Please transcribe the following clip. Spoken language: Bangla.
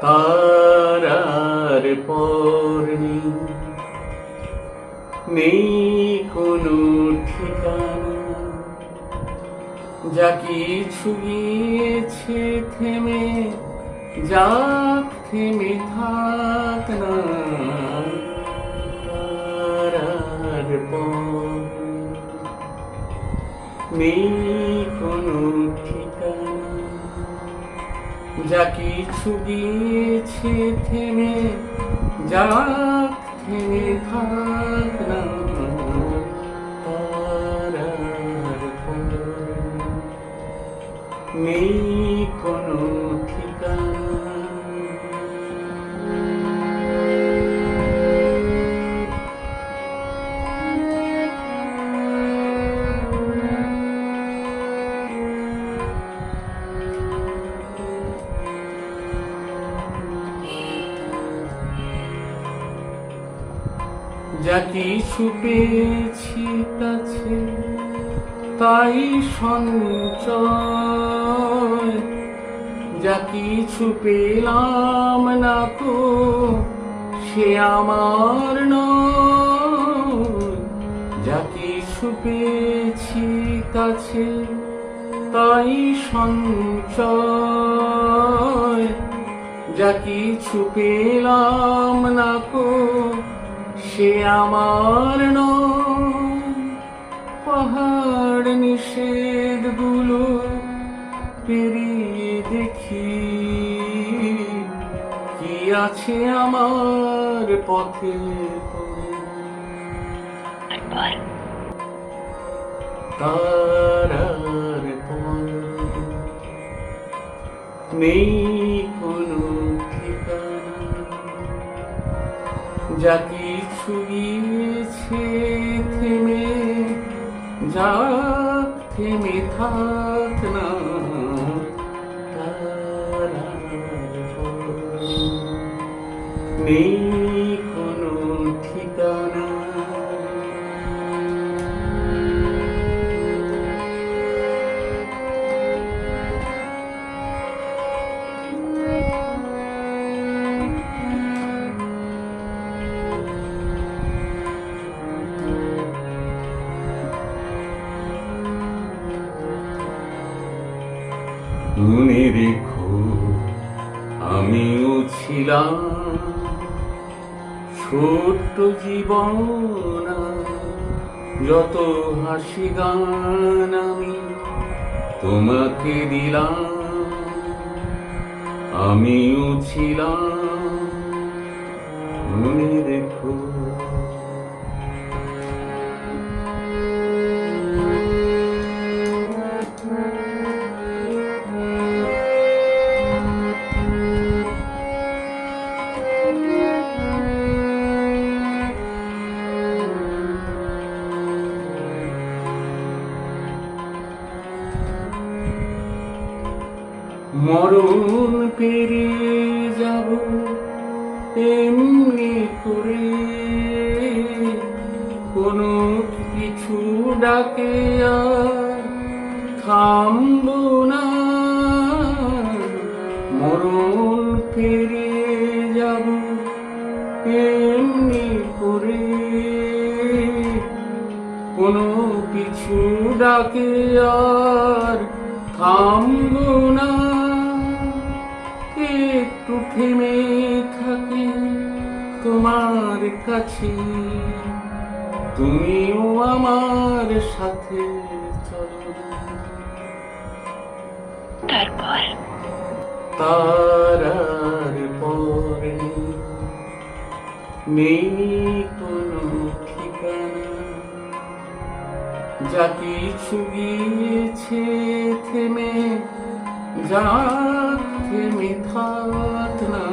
তারার পর। নেই। নেই কোনো ঠিকানা। যা কিছু গিয়েছে থেমে যাক থেমে থাক না। তারার পর নেই কোনো ঠিকানা। যা কিছু দিয়েছে থেমে যাক থেমে থাক না নেই কোনো যা কিছু পেয়েছি কাছে, তাই সঞ্চয়। যা কিছু পেলাম না তো, সে আমার নয়। যা কিছু পেয়েছি কাছে, তাই সঞ্চয়। যা কিছু পেলাম না কো সে আমার পাহাড় নিষেধগুলো পেরিয়ে দেখি। কি আছে আমার পথে তারার পর নেই কোনো ঠিকানা। যা যাক থেমে থাক না নেই। মনে রেখো আমিও ছিলাম ছোট্ট জীবন যত হাসি গান আমি তোমাকে দিলাম আমিও ছিলাম মরণ পেরিয়ে যাব, এমনি করে। কোনো কিছু ডাকে আর থামব না। মরণ পেরিয়ে যাব, এমনি করে। কোনো কিছু ডাকে আর থামব না। থেমে থাকে তোমার কাছে। তুমিও আমার সাথে চলো। তারপর? তারার পরে নেই কোনো ঠিকানা। যা কিছু গিয়েছে থেমে যা give me.